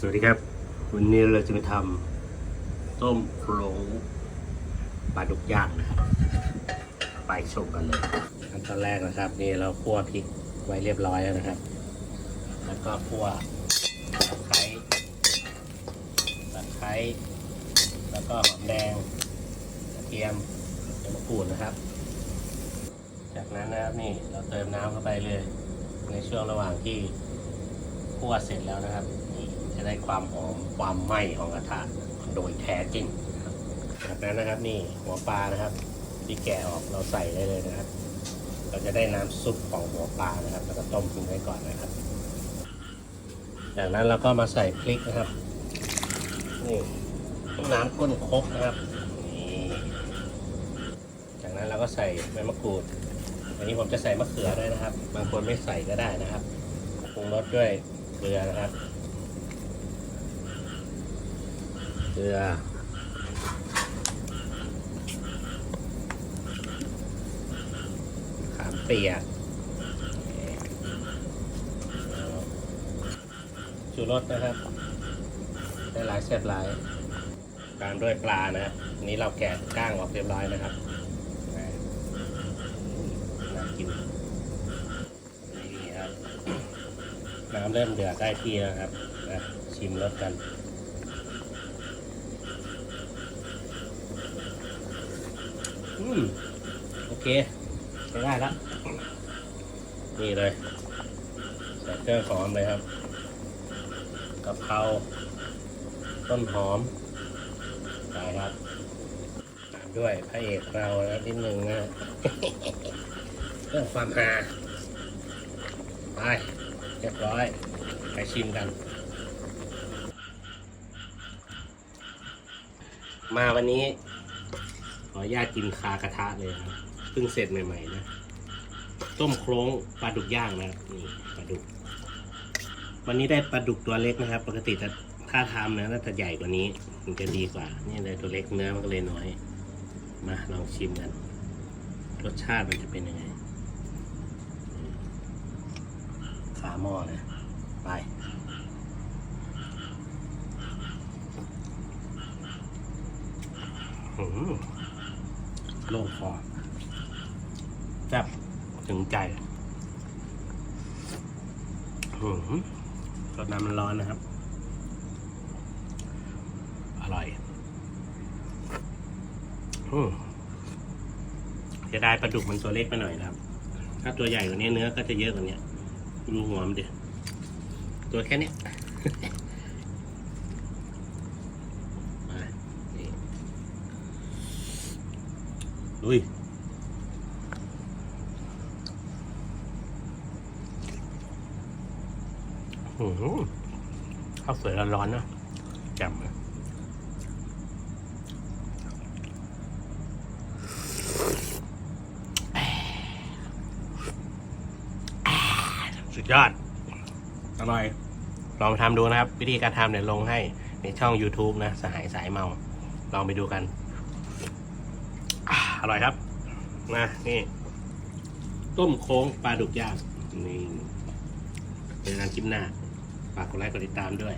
สวัสดีครับ วันนี้เราจะมาทำต้มโครงปลาดุกย่างนะครับ ไปชมกันเลยขั้นตอนแรกนะครับ นี่เราคั่วพริกไว้เรียบร้อยแล้วนะครับ แล้วก็คั่วตะไคร้ตะไคร้แล้วก็หอมแดงกระเทียมใบมะกรูดนะครับ จากนั้นนะครับนี่เราเติมน้ำเข้าไปเลย ในช่วงระหว่างที่คั่วเสร็จแล้วนะครับ จะได้ความหอมความไหม้ของกระทะโดยแท้จริงจากนั้นนะครับนี่หัวปลานะครับ ที่แกะออกเราใส่ได้เลยนะครับ เราจะได้น้ำซุปของหัวปลานะครับ แล้วก็ต้มทิ้งไว้ก่อนนะครับ จากนั้นเราก็มาใส่พริกนะครับนี่น้ำก้นครกนะครับจากนั้นเราก็ใส่ใบมะกรูดอันนี้ผมจะใส่มะเขือด้วยนะครับ บางคนไม่ใส่ก็ได้นะครับปรุงรสด้วยเกลือนะครับ เกลือขามเปียกชูรสนะครับได้หลายแซ่บหลายตามด้วยปลานะครับอันนี้เราแกะก้างออกเรียบร้อยนะครับน่ากินนี่ครับน้ำเริ่มเดือดได้ที่แล้วครับนะชิมรสกัน อื มโอเคใช้ได้แล้วนี่เลยใส่เครื่องหอมเลยครับกะเพราต้นหอมใส่ครับตามด้วยพระเอกเรานะนิดนึงนะเพื่อความฮาไปเรียบร้อย ไปชิมกัน มาวันนี้ ออนุญาตกินคากระทะเลยครับเพิ่งเสร็จใหม่ๆนะ ต้มโครงปลาดุกย่างนะครับนี่ปลาดุก วันนี้ได้ปลาดุกตัวเล็กนะครับ ปกติจะถ้าทำนะน่าจะใหญ่กว่านี้มันจะดีกว่า นี่เลยตัวเล็กเนื้อมันก็เลยน้อย มาลองชิมกัน รสชาติมันจะเป็นยังไงขาหม้อนะไปหืม โล่งคอจับถึงใจหืมรสน้ำมันร้อนนะครับ อร่อยอืมจะได้ปลาดุกมันตัวเล็กไปหน่อยนะครับ ถ้าตัวใหญ่กว่านี้เนื้อก็จะเยอะกว่านี้ดูหัวมันดิตัวแค่เนี้ย มานี่ ลุยหืมข้าวสวยร้อนๆนะแจ่มเลยสุดยอด อร่อย ลองไปทำดูนะครับ วิธีการทำเนี่ยลงให้ในช่อง YouTube นะ สหายสายเมา ลองไปดูกัน อร่อยครับนะนี่ ต้มโค้งปลาดุกย่างนี่เป็นกานคลิปหน้าฝากกดไลค์กดติดตามด้วย